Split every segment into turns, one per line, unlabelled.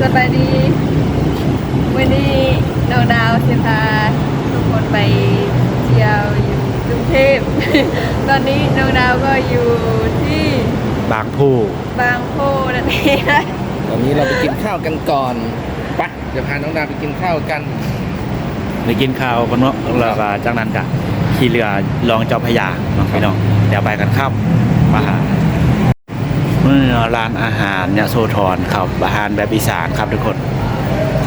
สบายดีวันนี้น้องดาวสิพาทุกคนไปเที่ยวอยู่กรุงเทพ ตอนนี้น้องดาวก็อยู่ที่
บางผู้
บางโพนั่นเองนะ
ตอนนี้เราไปกินข้าวกันก่อนไปเดี๋ยวพาน้องดาวไปกินข้าวกัน
ไปกินข้าวกันเนาะแล้วก็จากนั้นก็ขี่เรือลองเจ้าพระยาเนาะพี่น้องเดี๋ยวไปกันครับมาหาเมื่อร้านอาหารเนี่ยโซธรครับ อาหารแบบอีสานครับทุกคน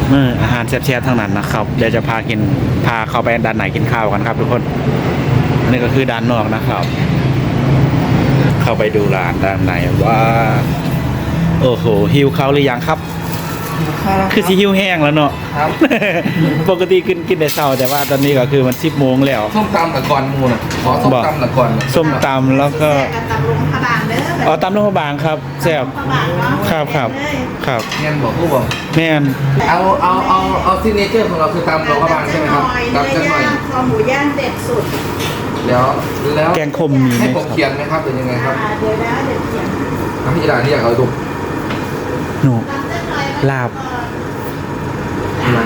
เมื่ออาหารแซ่บๆทั้งนั้นนะครับเดี๋ยวจะพากินพาเข้าไปด้านไหนกินข้าวกันครับ ทุกคนอันนี้ก็คือด้านนอกนะครับ เข้าไปดูร้านด้านในว่า โอ้โหหิวเขาวหรือยังครับ คือสิหิวแห้งแล้วเนาะ
ครับ
ปกติกินกินแต่เช้าแต่ว่าตอนนี้ก็คือมันสิบโมงแล้ว
ส้มตำกับก่อนหมูน่ะขอส้ม
บอก
ตำกับก่อนน่ะ
ส้มตำแล้วก็
กับตำลุงพระบางเด้อแบบ
อ๋อตำนกบางครับแซ่บ
พระบางเนาะ
ครับครับครับ
แง่นบอกผู้บอก
แม่น
เอาเอาเอาเอาซิกเนเจอร์ของเราคือตำเรากระบางใช่ไหมครับ
ตำ
ตำ
เส้
จั
น
ง
ห
ห
น่
น่
อ
อยย
คอหมูย่างเด็ดสุด
แล้วแล้ว
แกงคมมีไหม
ให้
ค
ผ
รั
ม
บ
เขียนไหมครับเป็นยังไงครับ
อ่าเดี๋ยวนะเด็ดเสียง
น้ำพี่ดาที่อยากเอาดู
หนู
ตำเส้นหน่อย
ลาบ
อะไร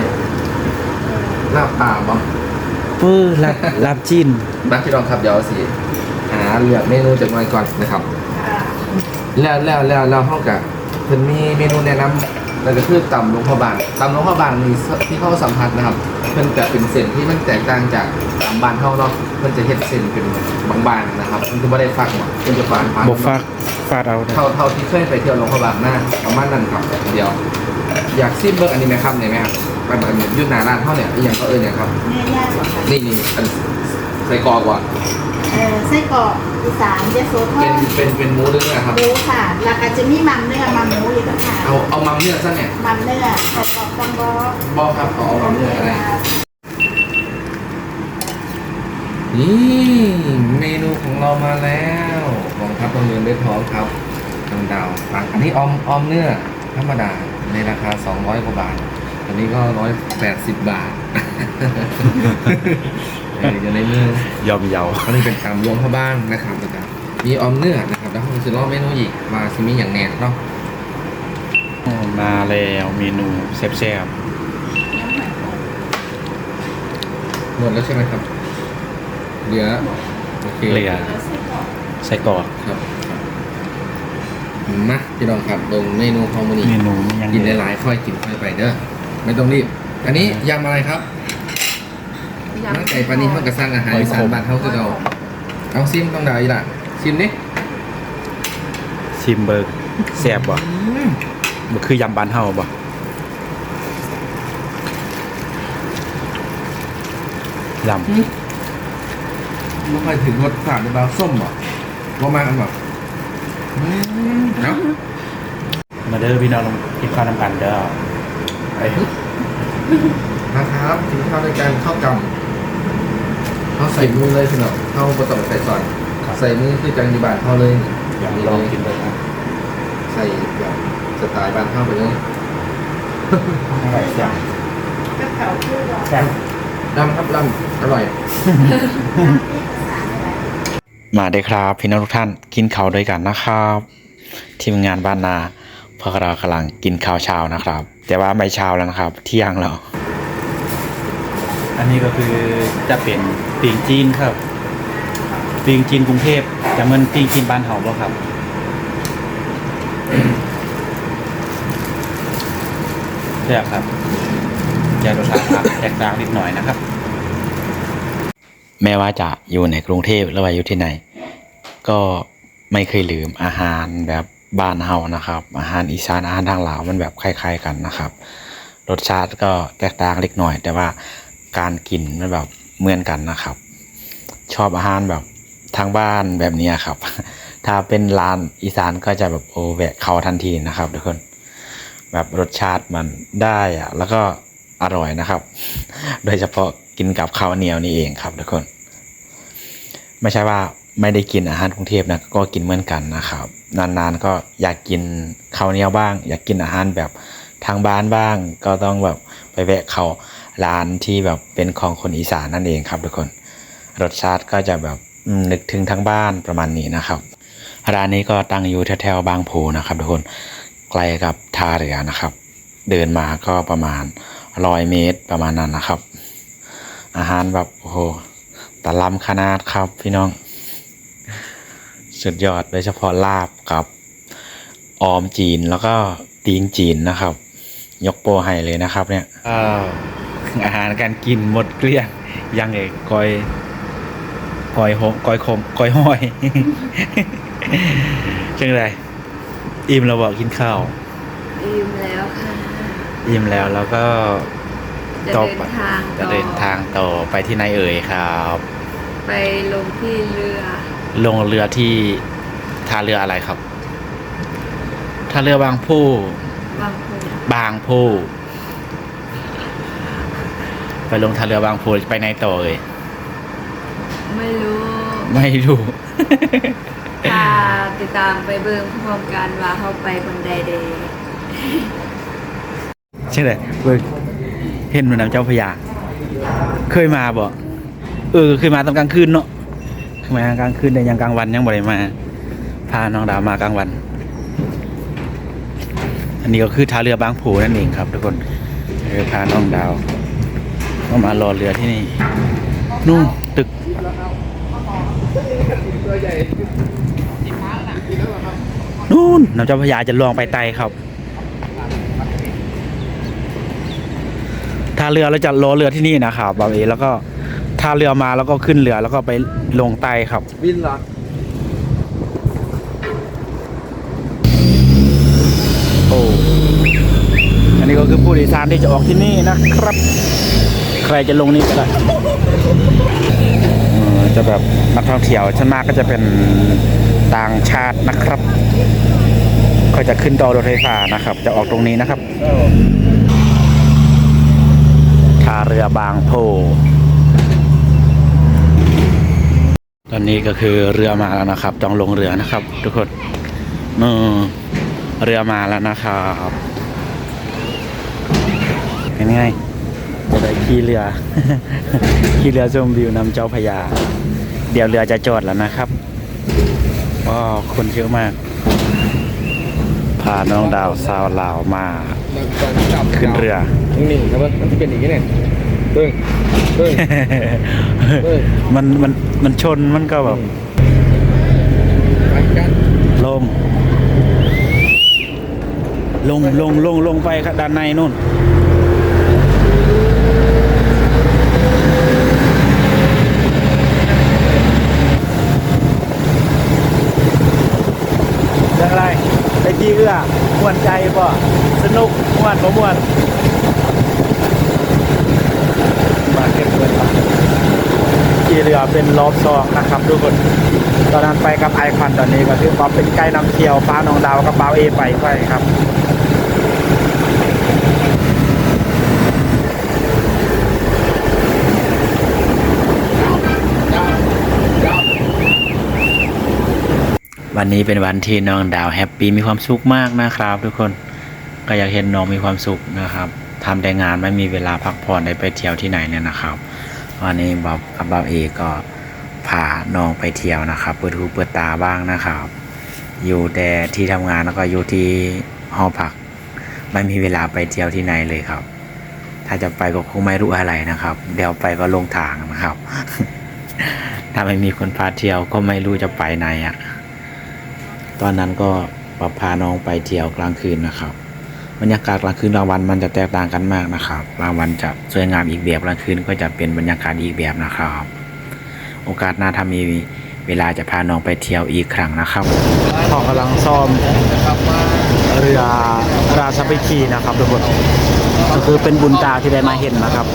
ลาบปลาบ่
ปื้อลาบลาบจีน
นักพี่น้องครับเดี๋ยวสิหาเลือกเมนูจากหน่อยก่อนนะครับ
อ่า
แล้วแล้วแล้วแล้วเท่ากับเพิ่นมีเมนูแนะนำนั่นก็คือตำหลวงพ่อบางตำหลวงพ่อบางนี่ที่เขาสัมผัสนะครับ เพิ่นจะเป็นเส้นที่มันแตกต่างจากตำ บ้านเฮาเนาะเพิ่นจะเฮ็ดเส้นเป็นบางๆนะครับเพิ่นจะบ่ได้ฟักหรอกเพิ่นจะฝานฝาน
บฟากฟาดเอาเด้อ
เท่าเท่าที่เคยไปเที่ยวหลวงพ่อบางหน้าประมาณนั้นครับเดียว อยากซิมเบิ่งอันนี้ไหมครับเนี่ยไหมครับมันมันอยุ่หน้าร้านเท่าเนี่ยอหย่างเขาเอ่ยเนี่ยครับ
เนื้อย่างเหรอคะ
นี่นี่อันใส่กรอกว่ะ
เออไส้กรอกอีสานยโสธ
เป็น
ร
เป็นเป็นหมูเนื้อครับ
หมูค่ะแล้วก็จะมีมันเนื้อมันหมูอีกต่างหาก
เอาเอามัมเนื้อซะเนี่ย
มันเนื้อไส้กรอกต้องบอก
บอกครับเอาเอามัมเนื้ออะไร นี่เมนูของเรามาแล้วกองทัพต้องเงินด้วยท้องครับดาวดาวปังอันนี้ออมออมเนื้อธรรมดาในราคา 200กว่าบาทอันนี้ก็180บาทเอออยู่ในมือย
อมเยา
อันนี้เป็นตามรวมเข้าบ้านนะครับนะครับมีออมเนื้อนะครับแล้วก็คือรอบเมนูอีกมาซิมีอย่างแน่เนาะ
มาแล้วเมนูแซ่บ
หมดแล้วใช่ไหมครับ เหลือโอเค
ๆเหลือใส่กรอก
ครับมาพี่น้องครับลงเมนูของมัน
เม
นี้
นูยัง
กิน
เหลือ
หลายๆค่อยกินค่อยไปเด้อไม่ต้องรีบ อันนี้ยำอะไรครับน้ำไก่ปลานี้เขากระสร้างอาหารอีสานบ้านเขาคือเราเอาซิมต้องดาวอีกล่ะซิมนี่
ชิมเบิร์กแซ่บบ่บ่คือยำบ้านเฮาบ่ลำ
ไม่ค่อยถึงรสชาติในบาส้มหรอว่ามาอันแบบอืมเนาะ
มาเด้อพี่น้องลงกินข้าวนำกันเด้อไป
นะครับกินข้าวด้วยกันข้าวกำเขาใส่มือเลยพี่น้องเขาประตองใส่ซอยใส่มือคือจังยีบานเขาเลย
อยากลองกินเลยครับ
ใส่แบบสไตล์บ้านเข้าไปเลย
อะไรแซ่บ
กับเขาคือดอก
แซ่บ
ลำครับลำอร่อย
มาได้ครับพี่น้องทุกท่านกินข้าวด้วยกันนะครับทีมงานบ้านนาพวกเรากำลังกินข้าวเช้านะครับ แต่ว่าไม่เช้าแล้วนะครับ เที่ยงแล้วอันนี้ก็คือจะเป็นปิงจีนครับปิงจีนกรุงเทพจะเหมือนปิงจีนบ้านเฮาบ่ครับแซ่บครับแยกรสชาติครับแตกต่างนิดหน่อยนะครับ แม้ว่าจะอยู่ในกรุงเทพหรือว่าอยู่ที่ไหน ก็ไม่เคยลืมอาหารแบบบ้านเฮานะครับ อาหารอีสานอาหารทางลาวมันแบบคล้าย ๆ กันนะครับ รสชาติก็แตกต่างเล็กน้อย แต่ว่าการกินมันแบบเหมือนกันนะครับ ชอบอาหารแบบทางบ้านแบบนี้ครับ ถ้าเป็นร้านอีสานก็จะแบบโอแวะเข้าทันทีนะครับทุกคน แบบรสชาติมันได้อะแล้วก็อร่อยนะครับ โดยเฉพาะ กินกับข้าวเหนียวนี่เองครับทุกคน ไม่ใช่ว่าไม่ได้กินอาหารกรุงเทพนะก็กินเหมือนกันนะครับ นานๆก็อยากกินข้าวเหนียวบ้าง อยากกินอาหารแบบทางบ้านบ้าง ก็ต้องแบบไปแวะเข้าร้านที่แบบเป็นของคนอีสานนั่นเองครับทุกคน รสชาติก็จะแบบนึกถึงทั้งบ้านประมาณนี้นะครับ ร้านนี้ก็ตั้งอยู่แถวๆบางโพนะครับทุกคนไกลกับท่าเรือนะครับ เดินมาก็ประมาณร้อยเมตรประมาณนั้นนะครับ อาหารแบบโอ้โหตะลำขนาดครับพี่น้อง สุดยอดโดยเฉพาะลาบกับออมจีนแล้วก็ตีนจีนนะครับ ยกโปรให้เลยนะครับ เนี่ยอ้าวอาหารการกินหมดเกลี้ยงยังเอกกอยกอยหงกอยคมกอยห้อยจังไรอิ่มเราบอกกินข้าว
อิ่มแล้วค่ะ
อิ่มแล้วแล้วก็
จะ
ต่อ
เดิ
ไป
นทาง
จะ
ต่อ
เดินทางต่อไปที่ไหนเอ่ยครับ
ไปลงที่เรือ
ลงเรือที่ท่าเรืออะไรครับท่าเรือบางผู้
บางพู
บางผู้ไปลงท่าเรือบางผู้ไปไหนต่อเอ่ย
ไม่รู้
ไม่รู้
ถ้าติดตามไปเบิ่งพร้อมกันว่าเขาไปบนใดเดย์
ใช่เลยเว้ย เห็นแม่น้ำเจ้าพระยา เคยมาบ่เออเคยมาตอนกลางคืนเนาะเคยมากลางคืนแต่ยังกลางวันยังบ่ได้มา พาน้องดาวมากลางวัน อันนี้ก็คือท่าเรือบางผูนั่นเองครับ ทุกคนเออพาน้องดาวก็มารอเรือที่นี่ นู่นตึกนู่นน้ำเจ้าพระยาจะลองไปไต่ครับ ท่าเรือเราจะรอเรือที่นี่นะครับบางเอแล้วก็ท่าเรือมาแล้วก็ขึ้นเรือแล้วก็ไปลงใต้ครับ
วินเหรอ
โอ้อันนี้ก็คือผู้โดยสารที่จะออกที่นี่นะครับ ใครจะลงนี่ก็ได้เออจะแบบนักท่องเที่ยวชนมากก็จะเป็นต่างชาตินะครับ ก็จะขึ้นต่อรถไฟฟ้านะครับ จะออกตรงนี้นะครับ ท่าเรือบางโพ ตอนนี้ก็คือเรือมาแล้วนะครับ ต้องลงเรือนะครับ ทุกคนเออเรือมาแล้วนะครับเป็นไงจะได้ขี่เรือ ขี่เรือชมวิวน้ำเจ้าพระยา เดี๋ยวเรือจะจอดแล้วนะครับก็คนเยอะมาก พาน้องดาวสาวลาวมา ขึ้นเรือ
นิ่งๆครับมันจะเป็นอย่างนี้เนี่ยเบิ้งเบิ้งเออ
มันมันมันชนมันก็แบบ
ไปกัน
ลง ลงลงลงลงไปครับด้านในนู่นเรื่องอะไร ไปที่เรือมวนใจป่ะสนุกมวนบ่มวนมาเก็บเงินครับขี่เรือเป็นรอบซองนะครับทุกคนตอนนั้นไปกับไอคอนตอนนี้ก็คือว่าเป็นใกล้น้ำเที่ยวฟ้าน้องดาวกับป้าเอไปไปครับ วันนี้เป็นวันที่น้องดาวแฮปปี้มีความสุขมากนะครับ ทุกคนก็อยากเห็นน้องมีความสุขนะครับทำแต่งานไม่มีเวลาพักผ่อนได้ไปเที่ยวที่ไหนเนี่ยนะครับ วันนี้บอบกับบาเอก็พาน้องไปเที่ยวนะครับ เปิดหูเปิดตาบ้างนะครับ อยู่แต่ที่ทำงานแล้วก็อยู่ที่หอพัก ไม่มีเวลาไปเที่ยวที่ไหนเลยครับ ถ้าจะไปก็คงไม่รู้อะไรนะครับ เดี๋ยวไปก็ลงทางนะครับ ถ้าไม่มีคนพาเที่ยวก็ไม่รู้จะไปไหนอะ่ะ ตอนนั้นก็พาน้องไปเที่ยวกลางคืนนะครับ บรรยากาศกลางคืนกลางวันมันจะแตกต่างกันมากนะครับกลางวันจะสวยงามอีกแบบกลางคืนก็จะเป็นบรรยากาศอีกแบบนะครับ โอกาสหน้าถ้ามีเวลาจะพาน้องไปเที่ยวอีกครั้งนะครับพ่อกำลังซ่อม
นะครับมา
เรือราชพิธีนะครับทุกคนก็คือเป็นบุญตาที่ได้มาเห็นนะครับ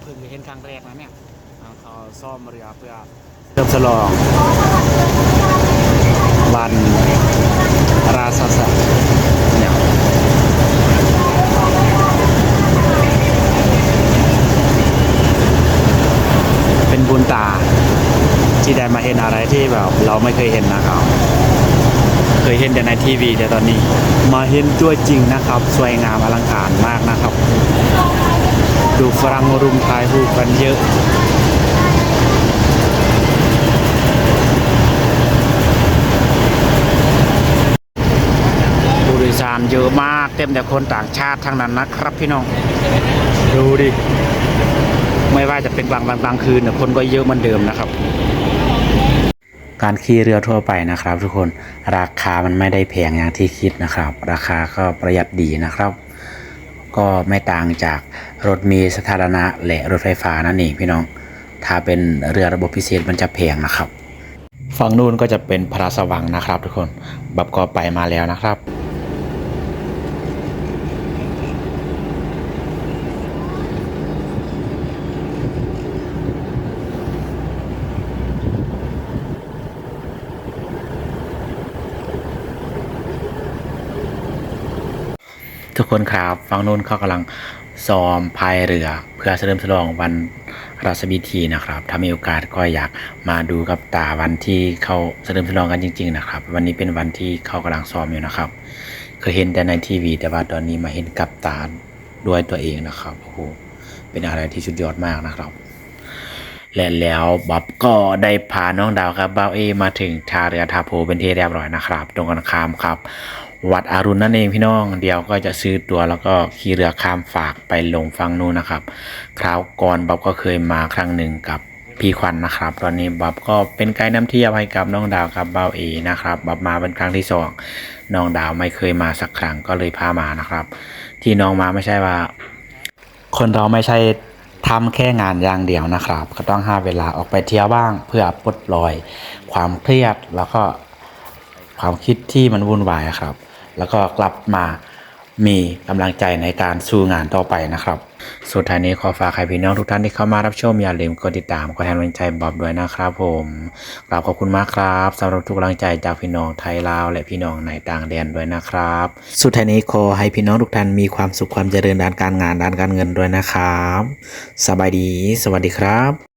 เพิ่งเห็นครั้งแรกนะเนี่ยเขา ซ่อมเรือเพื่อเริ่มฉลองวันราชสเนี่ยเป็นบุญตา ที่ได้มาเห็นอะไรที่แบบ เราไม่เคยเห็นนะครับ เคยเห็นแต่ในทีวีแต่ตอนนี้ มาเห็นตัวจริงนะครับ สวยงามอลังการมากนะครับ ดูฝรั่งรุมถ่ายรูปกันเยอะาน เยอะมากเต็มแต่คนต่างชาติทั้งนั้นนะครับพี่น้องดูดิไม่ว่าจะเป็นบางวันบางคืนเนี่ยคนก็เยอะเหมือนเดิมนะครับ การขี่เรือทั่วไปนะครับ ทุกคนราคามันไม่ได้แพงอย่างที่คิดนะครับ ราคาก็ประหยัดดีนะครับ ก็ไม่ต่างจากรถมีสาธารณะและรถไฟฟ้านั่นเองพี่น้อง ถ้าเป็นเรือระบบพิเศษมันจะแพงนะครับฝั่งนู้นก็จะเป็นพระราชวังนะครับ ทุกคน บับก็ไปมาแล้วนะครับ ทุกคนครับฝั่งนู้นเขากำลังซ้อมพายเรือเพื่อเฉลิมฉลองวันราชพิธีนะครับ ถ้ามีโอกาสก็อยากมาดูกับตาวันที่เขาเฉลิมฉลองกันจริง ๆ นะครับ วันนี้เป็นวันที่เขากำลังซ้อมอยู่นะครับ เคยเห็นแต่ในทีวี แต่ว่าตอนนี้มาเห็นกับตาด้วยตัวเองนะครับโอ้โหเป็นอะไรที่สุดยอดมากนะครับ และแล้วบ๊อบก็ได้พาน้องดาวครับบ้าเอมาถึงท่าเรือทาโพเป็นที่เรียบร้อยนะครับ ตรงกันข้ามครับ วัดอารุณนั่นเองพี่น้องเดี๋ยวก็จะซื้อตัวแล้วก็ขี่เรือข้ามฝากไปลงฝั่งนู้นนะครับ คราวก่อนบ๊อบก็เคยมาครั้งหนึ่งกับพี่ควันนะครับ ตอนนี้บ๊อบก็เป็นไกด์นำเที่ยวให้กับน้องดาวกับบ้าเอนะครับบ๊อบมาเป็นครั้งที่สองน้องดาวไม่เคยมาสักครั้งก็เลยพามานะครับ ที่น้องมาไม่ใช่ว่า คนเราไม่ใช่ทำแค่งานอย่างเดียวนะครับ ก็ต้องหาเวลาออกไปเที่ยวบ้าง เพื่อปลดปล่อย ความเครียดแล้วก็ความคิดที่มันวุ่นวายครับ แล้วก็กลับมามีกำลังใจในการสู้งานต่อไปนะครับ สุดท้ายนี้ขอฝากให้พี่น้องทุกท่านที่เข้ามารับชมอย่าลืมกดติดตามกดแทนกำลังใจบอบด้วยนะครับผมกราบขอบคุณมากครับสำหรับทุกกำลังใจจากพี่น้องไทยลาวและพี่น้องในต่างแดนด้วยนะครับ สุดท้ายนี้ขอให้พี่น้องทุกท่านมีความสุขความเจริญด้านการงานด้านการเงินด้วยนะครับ สบายดี สวัสดีครับ